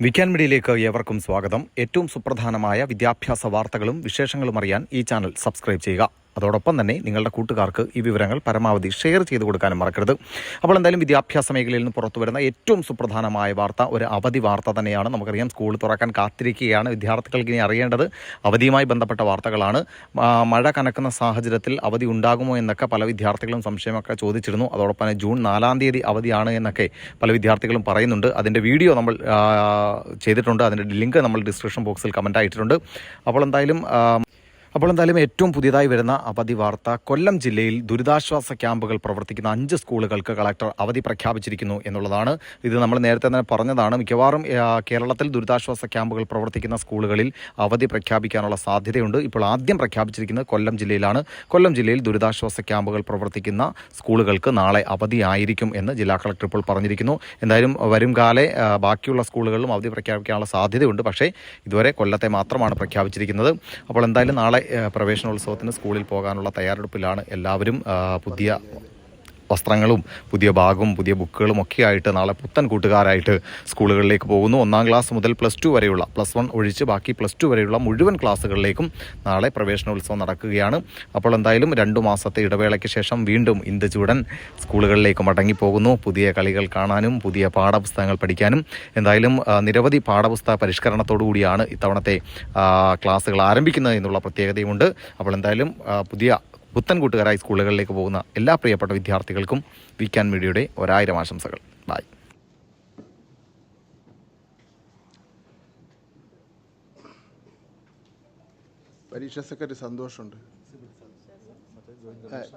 വിക്കാൻ മീഡിയയിലേക്ക് ഏവർക്കും സ്വാഗതം. ഏറ്റവും സുപ്രധാനമായ വിദ്യാഭ്യാസ വാർത്തകളും വിശേഷങ്ങളും അറിയാൻ ഈ ചാനൽ സബ്സ്ക്രൈബ് ചെയ്യുക. അതോടൊപ്പം തന്നെ നിങ്ങളുടെ കൂട്ടുകാർക്ക് ഈ വിവരങ്ങൾ പരമാവധി ഷെയർ ചെയ്ത് കൊടുക്കാനും മറക്കരുത്. അപ്പോൾ എന്തായാലും വിദ്യാഭ്യാസ മേഖലയിൽ നിന്ന് പുറത്തു വരുന്ന ഏറ്റവും സുപ്രധാനമായ വാർത്ത ഒരു അവധി വാർത്ത തന്നെയാണ്. നമുക്കറിയാം സ്കൂൾ തുറക്കാൻ കാത്തിരിക്കുകയാണ് വിദ്യാർത്ഥികൾക്ക് ഇനി അറിയേണ്ടത് അവധിയുമായി ബന്ധപ്പെട്ട വാർത്തകളാണ്. മഴ കനക്കുന്ന സാഹചര്യത്തിൽ അവധി ഉണ്ടാകുമോ എന്നൊക്കെ പല വിദ്യാർത്ഥികളും സംശയമൊക്കെ ചോദിച്ചിരുന്നു. അതോടൊപ്പം തന്നെ ജൂൺ നാലാം തീയതി അവധിയാണ് എന്നൊക്കെ പല വിദ്യാർത്ഥികളും പറയുന്നുണ്ട്. അതിന്റെ വീഡിയോ നമ്മൾ ചെയ്തിട്ടുണ്ട്. അതിന്റെ ലിങ്ക് നമ്മൾ ഡിസ്ക്രിപ്ഷൻ ബോക്സിൽ കമന്റ് ആയിട്ടുണ്ട് അപ്പോൾ എന്തായാലും അപ്പോൾ എന്തായാലും ഏറ്റവും പുതിയതായി വരുന്ന അവധി വാർത്ത കൊല്ലം ജില്ലയിൽ ദുരിതാശ്വാസ ക്യാമ്പുകൾ പ്രവർത്തിക്കുന്ന അഞ്ച് സ്കൂളുകൾക്ക് കളക്ടർ അവധി പ്രഖ്യാപിച്ചിരിക്കുന്നു എന്നുള്ളതാണ്. ഇത് നമ്മൾ നേരത്തെ തന്നെ പറഞ്ഞതാണ്. മിക്കവാറും കേരളത്തിൽ ദുരിതാശ്വാസ ക്യാമ്പുകൾ പ്രവർത്തിക്കുന്ന സ്കൂളുകളിൽ അവധി പ്രഖ്യാപിക്കാനുള്ള സാധ്യതയുണ്ട്. ഇപ്പോൾ ആദ്യം പ്രഖ്യാപിച്ചിരിക്കുന്നത് കൊല്ലം ജില്ലയിലാണ്. കൊല്ലം ജില്ലയിൽ ദുരിതാശ്വാസ ക്യാമ്പുകൾ പ്രവർത്തിക്കുന്ന സ്കൂളുകൾക്ക് നാളെ അവധിയായിരിക്കും എന്ന് ജില്ലാ കളക്ടർ ഇപ്പോൾ പറഞ്ഞിരിക്കുന്നു. എന്തായാലും വരും കാലെ ബാക്കിയുള്ള സ്കൂളുകളിലും അവധി പ്രഖ്യാപിക്കാനുള്ള സാധ്യതയുണ്ട്. പക്ഷേ ഇതുവരെ കൊല്ലത്തെ മാത്രമാണ് പ്രഖ്യാപിച്ചിരിക്കുന്നത്. അപ്പോൾ എന്തായാലും നാളെ പ്രവേശനോത്സവത്തിന് സ്കൂളിൽ പോകാനുള്ള തയ്യാറെടുപ്പിലാണ് എല്ലാവരും പുതിയ വസ്ത്രങ്ങളും പുതിയ ബാഗും പുതിയ ബുക്കുകളും ഒക്കെ ആയിട്ട് നാളെ പുത്തൻ കൂട്ടുകാരായിട്ട് സ്കൂളുകളിലേക്ക് പോകുന്നു. ഒന്നാം ക്ലാസ് മുതൽ പ്ലസ് ടു വരെയുള്ള പ്ലസ് വൺ ഒഴിച്ച് ബാക്കി പ്ലസ് ടു വരെയുള്ള മുഴുവൻ ക്ലാസ്സുകളിലേക്കും നാളെ പ്രവേശനോത്സവം നടക്കുകയാണ്. അപ്പോൾ എന്തായാലും രണ്ടു മാസത്തെ ഇടവേളയ്ക്ക് ശേഷം വീണ്ടും ഇന്ദുചൂടൻ സ്കൂളുകളിലേക്ക് മടങ്ങിപ്പോകുന്നു. പുതിയ കളികൾ കാണാനും പുതിയ പാഠപുസ്തകങ്ങൾ പഠിക്കാനും. എന്തായാലും നിരവധി പാഠപുസ്തക പരിഷ്കരണത്തോടു കൂടിയാണ് ഇത്തവണത്തെ ക്ലാസ്സുകൾ ആരംഭിക്കുന്നത് എന്നുള്ള പ്രത്യേകതയുമുണ്ട്. അപ്പോൾ എന്തായാലും പുതിയ പുത്തൻ കൂട്ടുകാരായി സ്കൂളുകളിലേക്ക് പോകുന്ന എല്ലാ പ്രിയപ്പെട്ട വിദ്യാർത്ഥികൾക്കും വിക്കാൻ മീഡിയയുടെ ഒരായിരം ആശംസകൾ. ബായ് പരീക്ഷ സെക്രട്ടറി സന്തോഷമുണ്ട്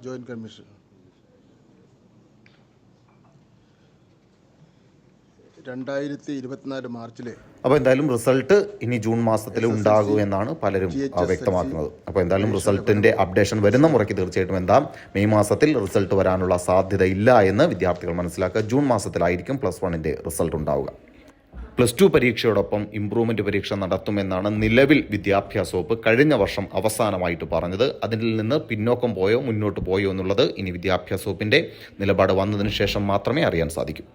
ജോയിന്റ് കമ്മീഷൻ. രണ്ടായിരത്തി ഇരുപത്തിനാല് മാർച്ചിലെ അപ്പോൾ എന്തായാലും റിസൾട്ട് ഇനി ജൂൺ മാസത്തിൽ ഉണ്ടാകൂ എന്നാണ് പലരും വ്യക്തമാക്കുന്നത്. അപ്പോൾ എന്തായാലും റിസൾട്ടിന്റെ അപ്ഡേഷൻ വരുന്ന മുറയ്ക്ക് തീർച്ചയായിട്ടും എന്താ മെയ് മാസത്തിൽ റിസൾട്ട് വരാനുള്ള സാധ്യത ഇല്ല എന്ന് വിദ്യാർത്ഥികൾ മനസ്സിലാക്കുക. ജൂൺ മാസത്തിലായിരിക്കും പ്ലസ് വണ്ണിന്റെ റിസൾട്ട് ഉണ്ടാവുക. പ്ലസ് ടു പരീക്ഷയോടൊപ്പം ഇംപ്രൂവ്മെന്റ് പരീക്ഷ നടത്തുമെന്നാണ് നിലവിൽ വിദ്യാഭ്യാസ വകുപ്പ് കഴിഞ്ഞ വർഷം അവസാനമായിട്ട് പറഞ്ഞത്. അതിൽ നിന്ന് പിന്നോക്കം പോയോ മുന്നോട്ട് പോയോ എന്നുള്ളത് ഇനി വിദ്യാഭ്യാസ വകുപ്പിന്റെ നിലപാട് വന്നതിന് ശേഷം മാത്രമേ അറിയാൻ സാധിക്കൂ.